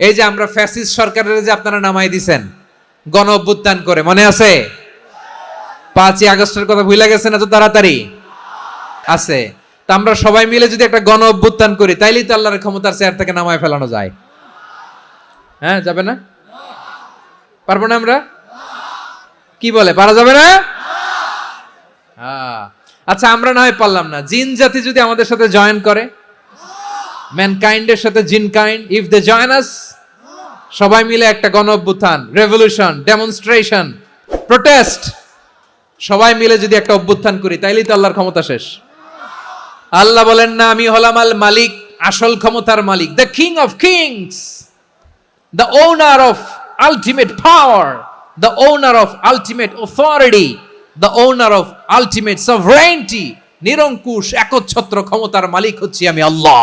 এই যে আমরা ফ্যাসিস্ট সরকারের যে আপনারা নামাই দিছেন, গণ অভ্যুত্থান করে, মনে আছে? পাঁচই আগস্টের কথা ভুলে গেছেন এত তাড়াতাড়ি? আছে। তা আমরা সবাই মিলে যদি একটা গণ অভ্যুত্থান করি, তাইলেই তো আল্লাহর ক্ষমতার চেয়ার থেকে নামায় ফেলানো যায়। হ্যাঁ যাবে না? পারব না আমরা? কি বলে, পারা যাবে না। আচ্ছা আমরা না হয় পারলাম না। জিন জাতি যদি আমাদের সাথে জয়েন করে ম্যানকাইন্ডের সাথে jinn kind if they join us সবাই মিলে একটা গণ অভ্যুত্থান রেভলিউশন ডেমনস্ট্রেশন প্রোটেস্ট সবাই মিলে যদি একটা অভ্যুত্থান করি তাইলেই তো আল্লাহর ক্ষমতা শেষ। আল্লাহ বলেন না আমি হলাম আল মালিক আসল ক্ষমতার মালিক the king of kings the owner of ultimate power, the owner of ultimate authority, the owner of ultimate sovereignty, নিরঙ্কুশ একচ্ছত্র ক্ষমতার মালিক হচ্ছি আমি আল্লাহ।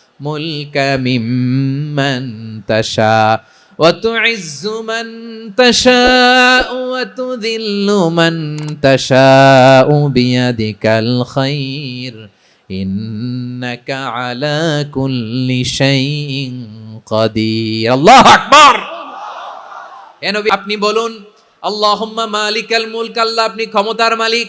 মুলকা মিম্মান তাশা وتعز من تشاء وتذل من تشاء بيدك الخير إنك على كل شيء قدير الله أكبر এ নবী আপনি বলুন আল্লাহুম্মা মালিকাল মুলক আল্লাহ আপনি ক্ষমতার মালিক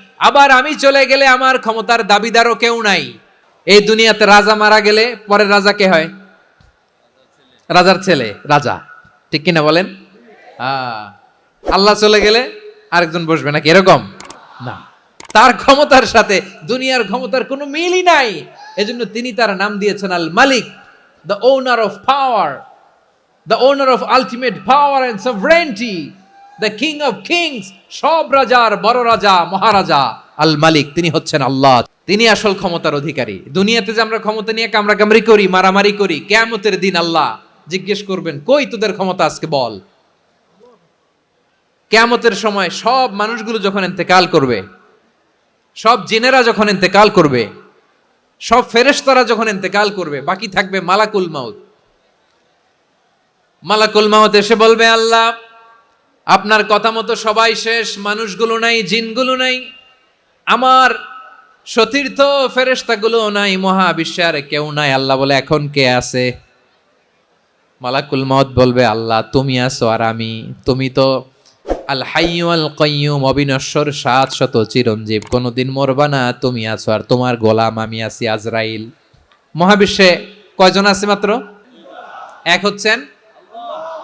আবার আমি চলে গেলে আমার ক্ষমতার দাবিদারও কেউ নাই। এই দুনিয়াতে রাজা মারা গেলে পরে রাজা কে হয়? রাজার ছেলে, রাজা। ঠিক কিনা বলেন? আল্লাহ চলে গেলে আরেকজন বসবে নাকি এরকম? না। তার ক্ষমতার সাথে দুনিয়ার ক্ষমতার কোনো মিলই নাই। এজন্য তিনি তার নাম দিয়েছেন আল মালিক the owner of power the owner of ultimate power and sovereignty the king of kings সব রাজার বড় রাজা, মহারাজা আল মালিক তিনি হচ্ছেন আল্লাহ। তিনি আসল ক্ষমতার অধিকারী। দুনিয়াতে যে আমরা ক্ষমতা নিয়ে কামড়াকামড়ি করি, মারামারি করি, কেয়ামতের দিন আল্লাহ জিজ্ঞেস করবেন, কই তোদের ক্ষমতা আজকে বল? কেয়ামতের সময় সব মানুষগুলো যখন ইন্তেকাল করবে, সব জিনেরা যখন ইন্তেকাল করবে, সব ফেরেশতারা যখন ইন্তেকাল করবে, বাকি থাকবে মালাকুল মাউত। মালাকুল মাউত এসে বলবে, আল্লাহ আপনার কথা মতো সবাই শেষ, মানুষগুলো নাই, জিনগুলো নাই, আমার সতীর্থ ফেরেশতাগুলো নাই, মহাবিশ্বে আর কেউ নাই। আল্লাহ বলে, এখন কে আছে? মালাকুল মত বলবে, আল্লাহ, তুমি আছো আর আমি, তুমি তো আল হাইয়ু আল কয়্যুম অবিনশ্বর সাত শত চিরঞ্জীব। কোনোদিন মরবা না, তুমি আছো আর তোমার গোলাম আমি আছি আজরাইল। মহাবিশ্বে কয়জন আছে মাত্র? এক হচ্ছেন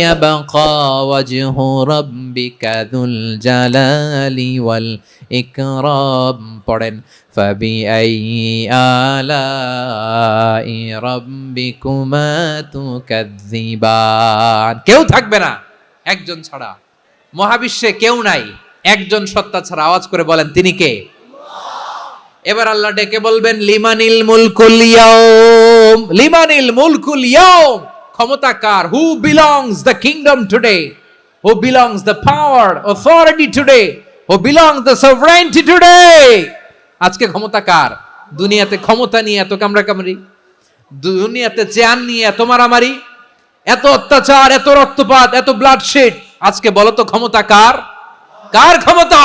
ইয়াবকা ওয়াজহু রাব্বিকা যুল জালালি ওয়াল ইকরাম। পড়েন, ফাবিআই আলাই রাব্বিকুমা তুকাজ্জিবান কেউ থাকবে না, একজন ছাড়া। মহাবিশ্বে কেউ নাই, একজন সত্তা ছাড়া। আওয়াজ করে বলেন, তিনি কে? এবার আল্লাহ ডেকে বলবেন, লিমানিল মুলকুল ইয়াউম। লিমানিল মুলকুল ইয়াউম, ক্ষমতা কার? Who belongs the kingdom today who belongs the power authority today who belongs the sovereignty today আজকে ক্ষমতা কার? দুনিয়াতে ক্ষমতা নিয়ে এত কামড়া কামড়ি দুনিয়াতে চেয়ার নিয়ে এত মারামারি, এত অত্যাচার, এত রক্তপাত, এত ব্লাডশেড আজকে বলো তো, ক্ষমতা কার? কার ক্ষমতা?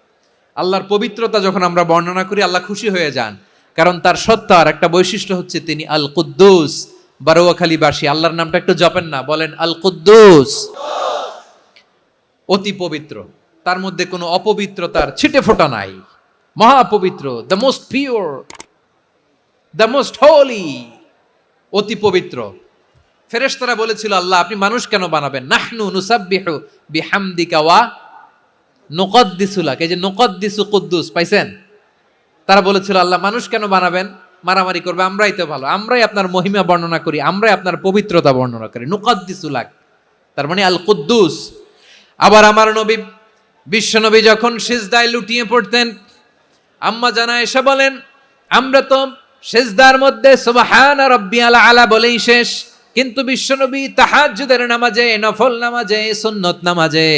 আল্লাহর পবিত্রতা যখন আমরা বর্ণনা করি, আল্লাহ খুশি হয়ে যান। কারণ তার সত্তার একটা বৈশিষ্ট্য হচ্ছে তিনি আল কুদ্দুস বারোয়াখালীবাসী আল্লাহর নামটা একটু জপেন না, বলেন আল কুদ্দুস অতি পবিত্র। তার মধ্যে কোনো অপবিত্রতার ছিটে ফোটা নাই। মহাপবিত্র the most pure the most holy অতি পবিত্র। ফেরেশতারা বলেছিল, আল্লাহ, আপনি মানুষ কেন বানাবেন? নাহনু নুসাব্বিহু বিহামদিকা ওয়া নোকদ্দিসুলাক, এই যে নোকদ্দিসু কুদ্দুস, পাইছেন? তারা বলেছিল, আল্লাহ মানুষ কেন বানাবেন? মারামারি করবে, আমরাই তো ভালো, আমরাই আপনার মহিমা বর্ণনা করি, আমরাই আপনার পবিত্রতা বর্ণনা করি। নুকদ্দিসুলাক, তার মানে আল কুদ্দুস আবার আমার নবী বিশ্বনবী যখন সেজদায় লুটিয়ে পড়তেন, আম্মা জানা এসে বলেন, আমরা তো সেজদার মধ্যে সুবহান রব্বিয়াল আলা বলেই শেষ, কিন্তু বিশ্বনবী তাহাজ্জুদের নামাজে, নফল নামাজে, সুন্নত নামাজে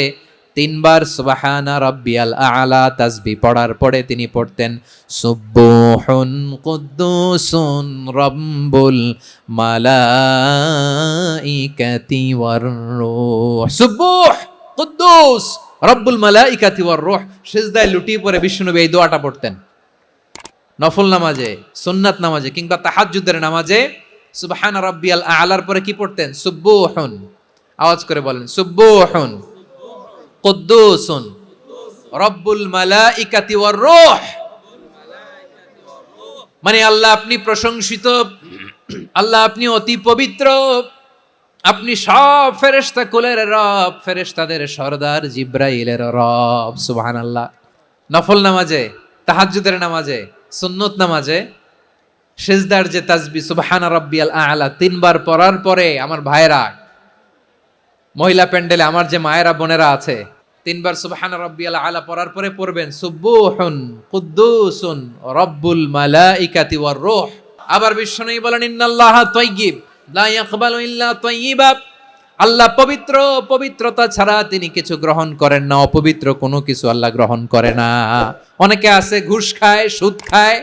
তিনবার সুবহানা রব্বিয়াল আলা তাসবি পড়ার পরে তিনি পড়তেন সুব্বুহুন কুদ্দুসুন রব্বুল মালাইকাতি ওয়ার রূহ। সুব্বুহ কুদ্দুস রব্বুল মালাইকাতি ওয়ার রূহ। সিজদায় লুটিয়ে পড়ে বিষ্ণুনবী এই দোয়াটা পড়তেন। নফল নামাজে, সুন্নাত নামাজে কিংবা তাহাজ্জুদের নামাজে সুবহান রাব্বিয়াল আলার পরে কি পড়তেন? সুব্বুহুন আওয়াজ করে বলেন সুব্বুহুন কুদ্দুসুন রব্বুল মালাইকাতি ওয়ার রূহ মানে আল্লাহ আপনি প্রশংসিত, আল্লাহ আপনি অতি পবিত্র, আপনি সব ফেরেশতা কুলের রব, ফেরেশতাদের সর্দার জিব্রাইলের রব, সুবহানাল্লাহ। নফল নামাজে, তাহাজ্জুদের নামাজে, সুন্নত নামাজে, সেজদার যে তাজবি, সুবহানা রাব্বিয়াল আলা, তিনবার পড়ার পরে আমার ভাইরা মহিলা প্যান্ডেলে আমার যে মায়েরা, বোনেরা আছে তিনবার সুবহানা রাব্বিয়াল আলা পড়ার পরে পড়বেন সুব্বুহুন কুদ্দুসুন, রব্বুল মালাইকাতি ওয়ার রূহ। আবার বিশ্ব বিশ্বনবী বলেন, ইন্নাল্লাহা তাইয়্যিব, লা ইয়াকবালু ইল্লা তাইয়্যিবা। আল্লাহ পবিত্র, পবিত্রতা ছাড়া তিনি কিছু গ্রহণ করেন না, অপবিত্র কোনো কিছু আল্লাহ গ্রহণ করে না। অনেকে আছে, ঘুষ খায়, সুদ খায়,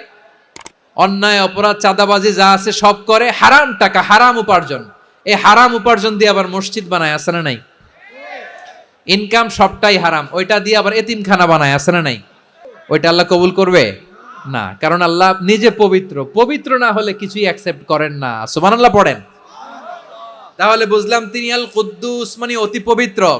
অন্যায়, অপরাধ, চাঁদাবাজি যা আছে সব করে, হারাম টাকা, হারাম উপার্জন। এই হারাম উপার্জন দিয়ে আবার মসজিদ বানায়, আছে না নাই? ইনকাম সবটাই হারাম। ওইটা দিয়ে আবার এতিমখানা বানায়, আছে না নাই? ওইটা আল্লাহ কবুল করবে? না, কারণ আল্লাহ নিজে পবিত্র। পবিত্র না হলে কিছুই অ্যাকসেপ্ট করেন না। সুবহানাল্লাহ পড়েন। তাহলে বুঝলাম তিনি আল কুদ্দুস মানে অতি পবিত্র।